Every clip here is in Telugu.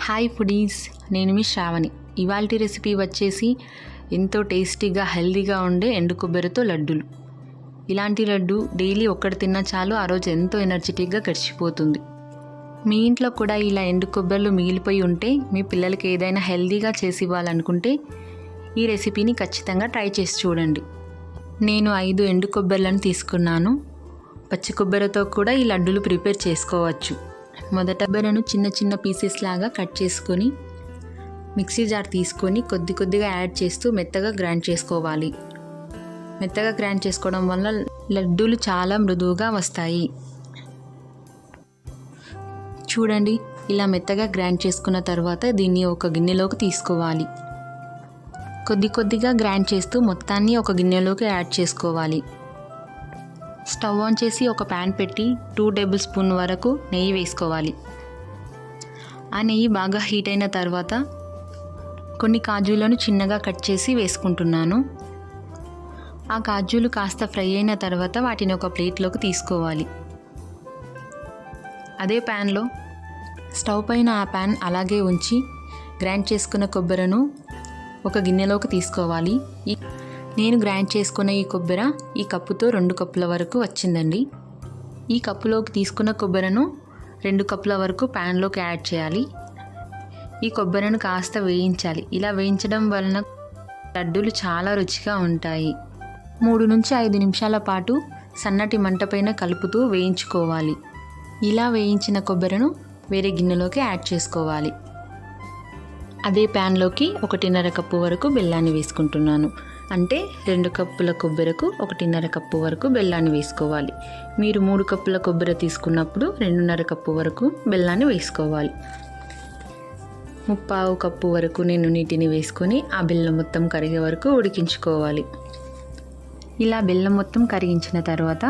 హాయ్ ఫుడీస్ నేను మీ శ్రావణి. ఇవాళ రెసిపీ వచ్చేసి ఎంతో టేస్టీగా హెల్దీగా ఉండే ఎండు కొబ్బరితో లడ్డూలు. ఇలాంటి లడ్డు డైలీ ఒక్కటి తిన్నా చాలు ఆ రోజు ఎంతో ఎనర్జెటిక్గా గడిచిపోతుంది. మీ ఇంట్లో కూడా ఇలా ఎండు కొబ్బరిలు మిగిలిపోయి ఉంటే మీ పిల్లలకి ఏదైనా హెల్దీగా చేసి ఇవ్వాలనుకుంటే ఈ రెసిపీని ఖచ్చితంగా ట్రై చేసి చూడండి. నేను ఐదు ఎండు కొబ్బరిలను తీసుకున్నాను. పచ్చి కొబ్బరితో కూడా ఈ లడ్డూలు ప్రిపేర్ చేసుకోవచ్చు. మొదట బెరను చిన్న చిన్న పీసెస్ లాగా కట్ చేసుకొని మిక్సీ జార్ తీసుకొని కొద్ది కొద్దిగా యాడ్ చేస్తూ మెత్తగా గ్రైండ్ చేసుకోవాలి. మెత్తగా గ్రైండ్ చేసుకోవడం వల్ల లడ్డూలు చాలా మృదువుగా వస్తాయి. చూడండి ఇలా మెత్తగా గ్రైండ్ చేసుకున్న తర్వాత దీన్ని ఒక గిన్నెలోకి తీసుకోవాలి. కొద్ది కొద్దిగా గ్రైండ్ చేస్తూ మొత్తాన్ని ఒక గిన్నెలోకి యాడ్ చేసుకోవాలి. స్టవ్ ఆన్ చేసి ఒక ప్యాన్ పెట్టి టూ టేబుల్ స్పూన్ వరకు నెయ్యి వేసుకోవాలి. ఆ నెయ్యి బాగా హీట్ అయిన తర్వాత కొన్ని కాజులను చిన్నగా కట్ చేసి వేసుకుంటున్నాను. ఆ కాజులు కాస్త ఫ్రై అయిన తర్వాత వాటిని ఒక ప్లేట్లోకి తీసుకోవాలి. అదే ప్యాన్లో స్టవ్ పైన ఆ ప్యాన్ అలాగే ఉంచి గ్రైండ్ చేసుకున్న కొబ్బరిను ఒక గిన్నెలోకి తీసుకోవాలి. ఈ నేను గ్రైండ్ చేసుకున్న ఈ కొబ్బెర ఈ కప్పుతో రెండు కప్పుల వరకు వచ్చిందండి. ఈ కప్పులోకి తీసుకున్న కొబ్బరను రెండు కప్పుల వరకు ప్యాన్లోకి యాడ్ చేయాలి. ఈ కొబ్బరిను కాస్త వేయించాలి. ఇలా వేయించడం వలన లడ్డూలు చాలా రుచిగా ఉంటాయి. మూడు నుంచి ఐదు నిమిషాల పాటు సన్నటి మంటపైన కలుపుతూ వేయించుకోవాలి. ఇలా వేయించిన కొబ్బరిను వేరే గిన్నెలోకి యాడ్ చేసుకోవాలి. అదే ప్యాన్లోకి ఒకటిన్నర కప్పు వరకు బెల్లాన్ని వేసుకుంటున్నాను. అంటే రెండు కప్పుల కొబ్బరకు ఒకటిన్నర కప్పు వరకు బెల్లాన్ని వేసుకోవాలి. మీరు మూడు కప్పుల కొబ్బరి తీసుకున్నప్పుడు రెండున్నర కప్పు వరకు బెల్లాన్ని వేసుకోవాలి. ముప్పావు కప్పు వరకు నేను నీటిని వేసుకొని ఆ బెల్లం మొత్తం కరిగే వరకు ఉడికించుకోవాలి. ఇలా బెల్లం మొత్తం కరిగించిన తర్వాత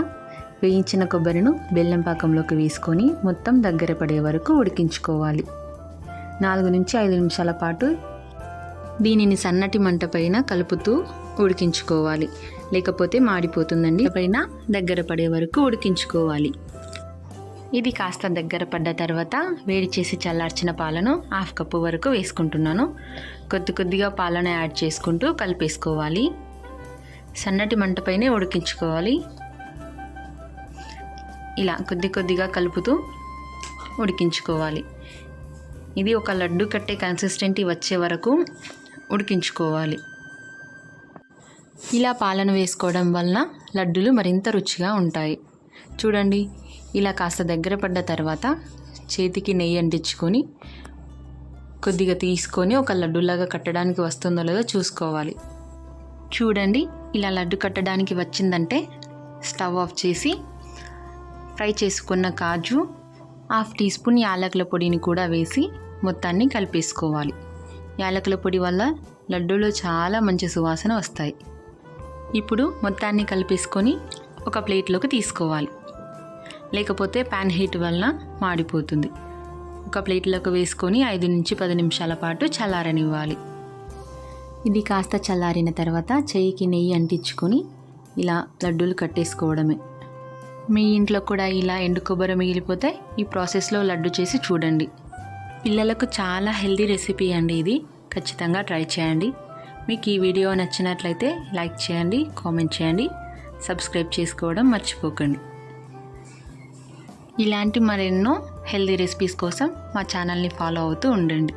వేయించిన కొబ్బరిను బెల్లం పాకంలోకి వేసుకొని మొత్తం దగ్గర పడే వరకు ఉడికించుకోవాలి. నాలుగు నుంచి ఐదు నిమిషాల పాటు దీనిని సన్నటి మంట పైన కలుపుతూ ఉడికించుకోవాలి. లేకపోతే మాడిపోతుందండి. పైన దగ్గర పడే వరకు ఉడికించుకోవాలి. ఇది కాస్త దగ్గర పడ్డ తర్వాత వేడి చేసి చల్లార్చిన పాలను హాఫ్ కప్పు వరకు వేసుకుంటున్నాను. కొద్ది కొద్దిగా పాలను యాడ్ చేసుకుంటూ కలిపేసుకోవాలి. సన్నటి మంటపైనే ఉడికించుకోవాలి. ఇలా కొద్ది కొద్దిగా కలుపుతూ ఉడికించుకోవాలి. ఇది ఒక లడ్డు కట్టే కన్సిస్టెంటీ వచ్చే వరకు ఉడికించుకోవాలి. ఇలా పాలను వేసుకోవడం వలన లడ్డులు మరింత రుచిగా ఉంటాయి. చూడండి ఇలా కాస్త దగ్గర పడ్డ తర్వాత చేతికి నెయ్యి అంటించుకొని కొద్దిగా తీసుకొని ఒక లడ్డులాగా కట్టడానికి వస్తుందో లేదో చూసుకోవాలి. చూడండి ఇలా లడ్డు కట్టడానికి వచ్చిందంటే స్టవ్ ఆఫ్ చేసి ఫ్రై చేసుకున్న కాజు హాఫ్ టీ స్పూన్ యాలకుల పొడిని కూడా వేసి మొత్తాన్ని కలిపేసుకోవాలి. యాలకుల పొడి వల్ల లడ్డూలో చాలా మంచి సువాసన వస్తాయి. ఇప్పుడు మొత్తాన్ని కలిపేసుకొని ఒక ప్లేట్లోకి తీసుకోవాలి. లేకపోతే ప్యాన్ హీట్ వలన మాడిపోతుంది. ఒక ప్లేట్లోకి వేసుకొని ఐదు నుంచి పది నిమిషాల పాటు చల్లారనివ్వాలి. ఇది కాస్త చల్లారిన తర్వాత చేయికి నెయ్యి అంటించుకొని ఇలా లడ్డూలు కట్టేసుకోవడమే. మీ ఇంట్లో కూడా ఇలా ఎండు కొబ్బరి మిగిలిపోతే ఈ ప్రాసెస్లో లడ్డు చేసి చూడండి. పిల్లలకు చాలా హెల్దీ రెసిపీ అండి ఇది. ఖచ్చితంగా ట్రై చేయండి. మీకు ఈ వీడియో నచ్చినట్లయితే లైక్ చేయండి కామెంట్ చేయండి సబ్స్క్రైబ్ చేసుకోవడం మర్చిపోకండి. ఇలాంటి మరెన్నో హెల్దీ రెసిపీస్ కోసం మా ఛానల్ని ఫాలో అవుతూ ఉండండి.